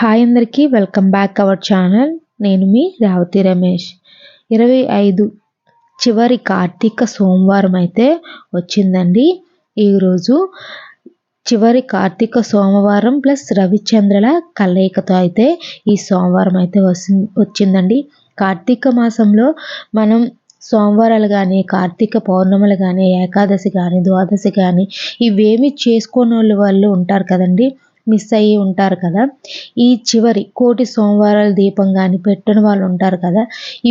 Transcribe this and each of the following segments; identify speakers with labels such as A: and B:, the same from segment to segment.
A: Hi అందరికీ welcome back our channel. నేను మీ రేవతి రమేష్. ఇరవై ఐదు చివరి కార్తీక సోమవారం అయితే వచ్చిందండి. ఈరోజు చివరి కార్తీక సోమవారం ప్లస్ రవిచంద్రుల కలయికతో అయితే ఈ సోమవారం అయితే వసి వచ్చిందండి. కార్తీక మాసంలో మనం సోమవారాలు కానీ కార్తీక పౌర్ణములు కానీ ఏకాదశి కానీ ద్వాదశి కానీ ఇవేమి చేసుకోని వాళ్ళు ఉంటారు కదండి. మిస్ అయ్యి ఉంటారు కదా. ఈ చివరి కోటి సోమవారాల దీపం కానీ పెట్టని వాళ్ళు ఉంటారు కదా.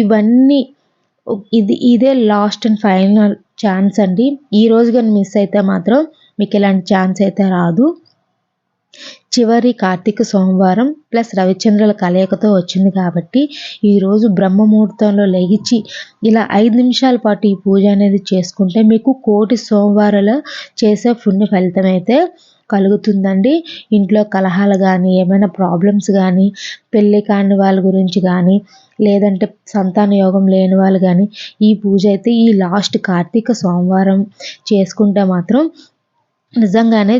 A: ఇవన్నీ ఇది ఇదే లాస్ట్ అండ్ ఫైనల్ ఛాన్స్ అండి. ఈ రోజు కానీ మిస్ అయితే మాత్రం మీకు ఇలాంటి ఛాన్స్ అయితే రాదు. చివరి కార్తీక సోమవారం ప్లస్ రవిచంద్రుల కలయికతో వచ్చింది కాబట్టి ఈరోజు బ్రహ్మముహూర్తంలో లెగిచి ఇలా ఐదు నిమిషాల పాటు ఈ పూజ అనేది చేసుకుంటే మీకు కోటి సోమవారాలు చేసే పుణ్య ఫలితం అయితే కలుగుతుందండి. ఇంట్లో కలహాలు కానీ ఏమైనా ప్రాబ్లమ్స్ కానీ పెళ్ళి కాని వాళ్ళ గురించి కానీ లేదంటే సంతాన యోగం లేని వాళ్ళు కానీ ఈ పూజ అయితే ఈ లాస్ట్ కార్తీక సోమవారం చేసుకుంటే మాత్రం నిజంగానే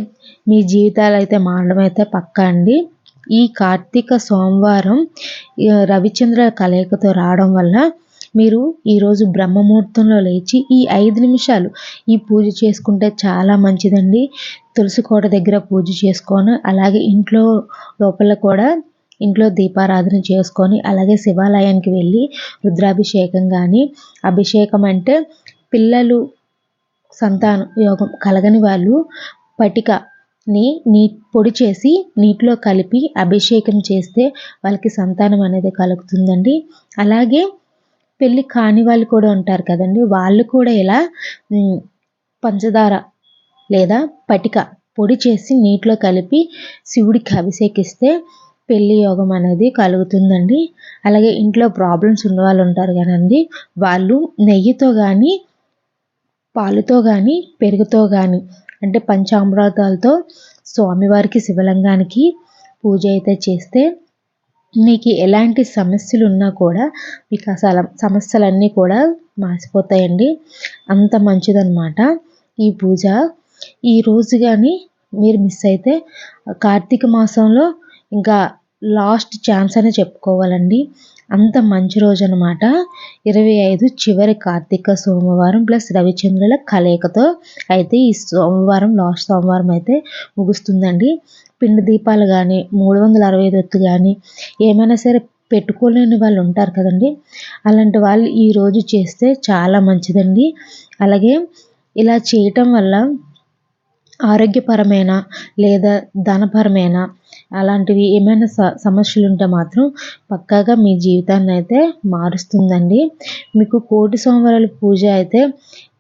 A: మీ జీవితాలు అయితే మారడం అయితే పక్కా అండి. ఈ కార్తీక సోమవారం రవిచంద్ర కలయికతో రావడం వల్ల మీరు ఈరోజు బ్రహ్మముహూర్తంలో లేచి ఈ ఐదు నిమిషాలు ఈ పూజ చేసుకుంటే చాలా మంచిదండి. తులసి కోట దగ్గర పూజ చేసుకొని అలాగే ఇంట్లో లోపల కూడా ఇంట్లో దీపారాధన చేసుకొని అలాగే శివాలయానికి వెళ్ళి రుద్రాభిషేకం కానీ అభిషేకం అంటే పిల్లలు సంతానం యోగం కలగని వాళ్ళు పటికని నీ పొడి చేసి నీటిలో కలిపి అభిషేకం చేస్తే వాళ్ళకి సంతానం అనేది కలుగుతుందండి. అలాగే పెళ్ళి కాని వాళ్ళు కూడా ఉంటారు కదండి. వాళ్ళు కూడా ఇలా పంచదార లేదా పటిక పొడి చేసి నీటిలో కలిపి శివుడికి అభిషేకిస్తే పెళ్ళి యోగం అనేది కలుగుతుందండి. అలాగే ఇంట్లో ప్రాబ్లమ్స్ ఉన్న వాళ్ళు ఉంటారు కదండి. వాళ్ళు నెయ్యితో కానీ పాలుతో కానీ పెరుగుతో కానీ అంటే పంచామృతాలతో స్వామివారికి శివలింగానికి పూజ అయితే చేస్తే మీకు ఎలాంటి సమస్యలు ఉన్నా కూడా మీకు ఆ సమస్యలన్నీ కూడా మాసిపోతాయండి అంత మంచిదన్నమాట ఈ పూజ. ఈ రోజు కానీ మీరు మిస్ అయితే కార్తీక మాసంలో ఇంకా లాస్ట్ ఛాన్స్ అనే చెప్పుకోవాలండి. అంత మంచి రోజు అనమాట ఇరవై ఐదు చివరి కార్తీక సోమవారం ప్లస్ రవిచంద్రుల కలయికతో అయితే ఈ సోమవారం లాస్ట్ సోమవారం అయితే ముగుస్తుందండి. పిండి దీపాలు కానీ మూడు వందల అరవై ఐదు ఒత్తు కానీ ఏమైనా సరే పెట్టుకోలేని వాళ్ళు ఉంటారు కదండి. అలాంటి వాళ్ళు ఈరోజు చేస్తే చాలా మంచిదండి. అలాగే ఇలా చేయటం వల్ల ఆరోగ్యపరమైన లేదా ధనపరమైన అలాంటివి ఏమైనా స సమస్యలు ఉంటే మాత్రం పక్కాగా మీ జీవితాన్ని అయితే మారుస్తుందండి. మీకు కోటి సోమవారాల పూజ అయితే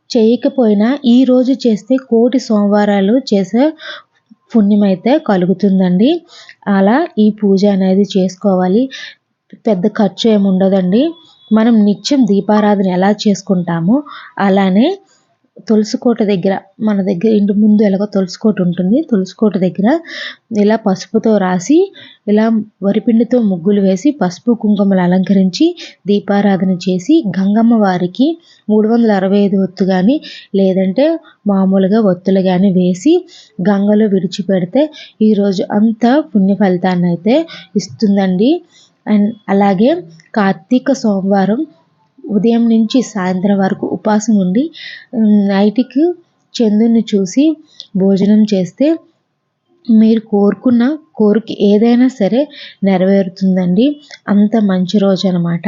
A: చేయకపోయినా ఈరోజు చేస్తే కోటి సోమవారాలు చేసే పుణ్యం అయితే కలుగుతుందండి. అలా ఈ పూజ అనేది చేసుకోవాలి. పెద్ద ఖర్చు ఏమి ఉండదండి. మనం నిత్యం దీపారాధన ఎలా చేసుకుంటామో అలానే తులసి కోట దగ్గర మన దగ్గర ఇంటి ముందు ఎలాగో తులసి కోట ఉంటుంది. తులసి కోట దగ్గర ఇలా పసుపుతో రాసి ఇలా వరిపిండితో ముగ్గులు వేసి పసుపు కుంకుమలు అలంకరించి దీపారాధన చేసి గంగమ్మ వారికి మూడు వందల అరవై ఐదు ఒత్తు కానీ లేదంటే మామూలుగా ఒత్తులు కానీ వేసి గంగలో విడిచిపెడితే ఈరోజు అంతా పుణ్య ఫలితాన్ని అయితే ఇస్తుందండి. అండ్ అలాగే కార్తీక సోమవారం ఉదయం నుంచి సాయంత్రం వరకు ఉపవాసం ఉండి నైట్కి చంద్రుని చూసి భోజనం చేస్తే మీరు కోరుకున్న కోరిక ఏదైనా సరే నెరవేరుతుందండి. అంత మంచి రోజు అనమాట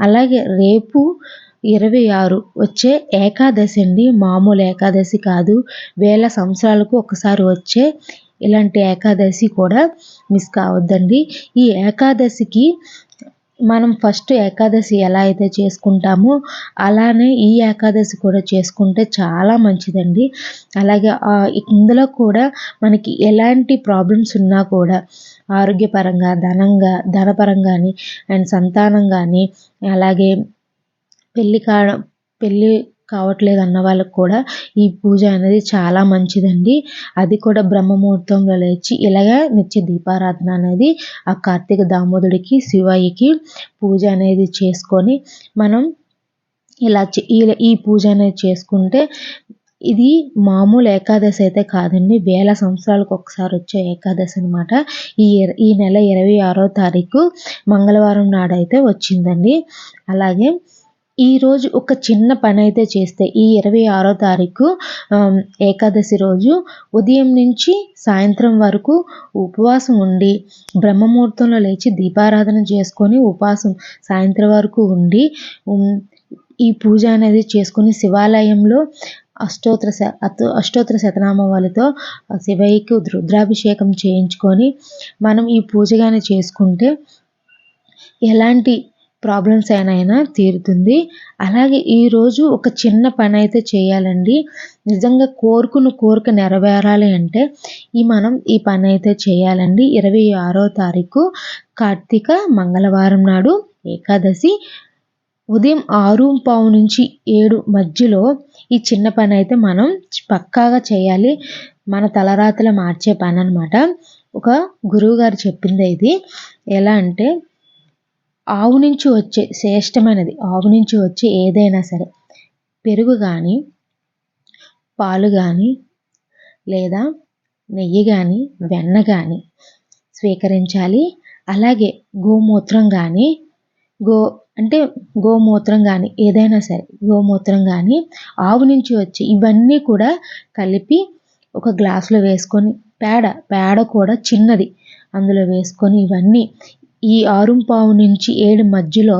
A: అలాగే రేపు ఇరవై ఆరు వచ్చే ఏకాదశి అండి. మామూలు ఏకాదశి కాదు. వేల సంవత్సరాలకు ఒకసారి వచ్చే ఇలాంటి ఏకాదశి కూడా మిస్ కావద్దండి. ఈ ఏకాదశికి మనం ఫస్ట్ ఏకాదశి ఎలా అయితే చేసుకుంటామో అలానే ఈ ఏకాదశి కూడా చేసుకుంటే చాలా మంచిదండి. అలాగే ఇందులో కూడా మనకి ఎలాంటి ప్రాబ్లమ్స్ ఉన్నా కూడా ఆరోగ్యపరంగా ధనంగా ధనపరంగా కానీ అండ్ సంతానం కానీ అలాగే పెళ్ళి కావడం పెళ్ళి కావట్లేదు అన్న వాళ్ళకు కూడా ఈ పూజ అనేది చాలా మంచిదండి. అది కూడా బ్రహ్మ ముహూర్తంలో లేచి ఇలాగే నిత్య దీపారాధన అనేది ఆ కార్తీక దామోదుడికి శివయ్యకి పూజ అనేది చేసుకొని మనం ఇలా ఈ పూజ అనేది చేసుకుంటే ఇది మామూలు ఏకాదశి అయితే కాదండి. వేల సంవత్సరాలకు ఒకసారి వచ్చే ఏకాదశి అనమాట ఈ ఈ నెల ఇరవై ఆరో తారీఖు మంగళవారం నాడైతే వచ్చిందండి. అలాగే ఈరోజు ఒక చిన్న పని అయితే చేస్తే ఈ ఇరవై ఆరో తారీఖు ఏకాదశి రోజు ఉదయం నుంచి సాయంత్రం వరకు ఉపవాసం ఉండి బ్రహ్మముహూర్తంలో లేచి దీపారాధన చేసుకొని ఉపవాసం సాయంత్రం వరకు ఉండి ఈ పూజ అనేది చేసుకుని శివాలయంలో అష్టోత్తర అష్టోత్తర శతనామాలతో శివయ్యకి రుద్రాభిషేకం చేయించుకొని మనం ఈ పూజ కానీ చేసుకుంటే ఎలాంటి ప్రాబ్లమ్స్ అయినా తీరుతుంది. అలాగే ఈరోజు ఒక చిన్న పని అయితే చేయాలండి. నిజంగా కోరుకున్న కోరిక నెరవేరాలి అంటే ఈ మనం ఈ పని అయితే చేయాలండి. ఇరవై ఆరో తారీఖు కార్తీక మంగళవారం నాడు ఏకాదశి. ఉదయం ఆరు పావు నుంచి ఏడు మధ్యలో ఈ చిన్న పని అయితే మనం పక్కాగా చేయాలి. మన తలరాతలు మార్చే పని అనమాట ఒక గురువుగారు చెప్పింది ఇది. ఎలా అంటే ఆవు నుంచి వచ్చే శ్రేష్టమైనది. ఆవు నుంచి వచ్చే ఏదైనా సరే. పెరుగు కానీ పాలు కానీ లేదా నెయ్యి కానీ వెన్న కానీ స్వీకరించాలి. అలాగే గోమూత్రం కానీ గో అంటే గోమూత్రం కానీ ఏదైనా సరే గోమూత్రం కానీ ఆవు నుంచి వచ్చి ఇవన్నీ కూడా కలిపి ఒక గ్లాసులో వేసుకొని పేడ పేడ కూడా చిన్నది. అందులో వేసుకొని ఇవన్నీ ఈ ఆరుంపావు నుంచి ఏడు మధ్యలో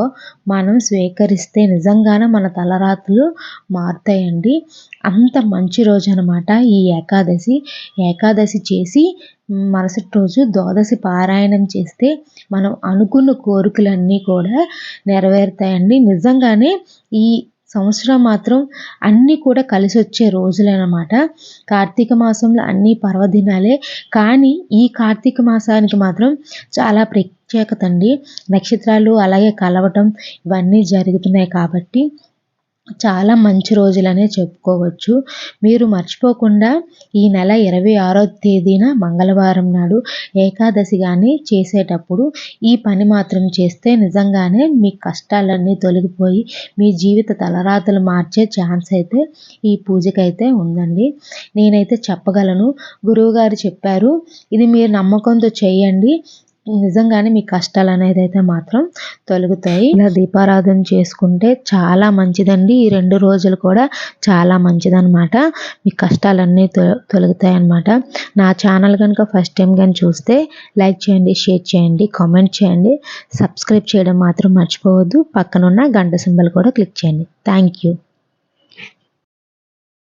A: మనం స్వీకరిస్తే నిజంగానే మన తలరాత్రులు మారుతాయండి. అంత మంచి రోజు అనమాట ఈ ఏకాదశి. ఏకాదశి చేసి మరుసటి రోజు ద్వాదశి పారాయణం చేస్తే మనం అనుకున్న కోరికలన్నీ కూడా నెరవేరుతాయండి. నిజంగానే ఈ సంవత్సరం మాత్రం అన్నీ కూడా కలిసి వచ్చే రోజులనమాట. కార్తీక మాసంలో అన్ని పర్వదినాలే. కానీ ఈ కార్తీక మాసానికి మాత్రం చాలా ప్రత్యేకత అండి నక్షత్రాలు అలాగే కలవటం ఇవన్నీ జరుగుతున్నాయి కాబట్టి చాలా మంచి రోజులనే చెప్పుకోవచ్చు. మీరు మర్చిపోకుండా ఈ నెల ఇరవై ఆరో తేదీన మంగళవారం నాడు ఏకాదశి కానీ చేసేటప్పుడు ఈ పని మాత్రం చేస్తే నిజంగానే మీ కష్టాలన్నీ తొలగిపోయి మీ జీవిత తలరాతలు మార్చే ఛాన్స్ అయితే ఈ పూజకైతే ఉందండి. నేనైతే చెప్పగలను. గురువుగారు చెప్పారు ఇది మీరు నమ్మకంతో చేయండి. నిజంగానే మీ కష్టాలు అనేది అయితే మాత్రం తొలగుతాయి. ఇలా దీపారాధన చేసుకుంటే చాలా మంచిదండి. ఈ రెండు రోజులు కూడా చాలా మంచిదనమాట మీ కష్టాలన్నీ తొలగుతాయి అన్నమాట నా ఛానల్ కనుక ఫస్ట్ టైం కానీ చూస్తే లైక్ చేయండి షేర్ చేయండి కామెంట్ చేయండి. సబ్స్క్రైబ్ చేయడం మాత్రం మర్చిపోవద్దు. పక్కనున్న గంట సింబల్ కూడా క్లిక్ చేయండి. Thank you.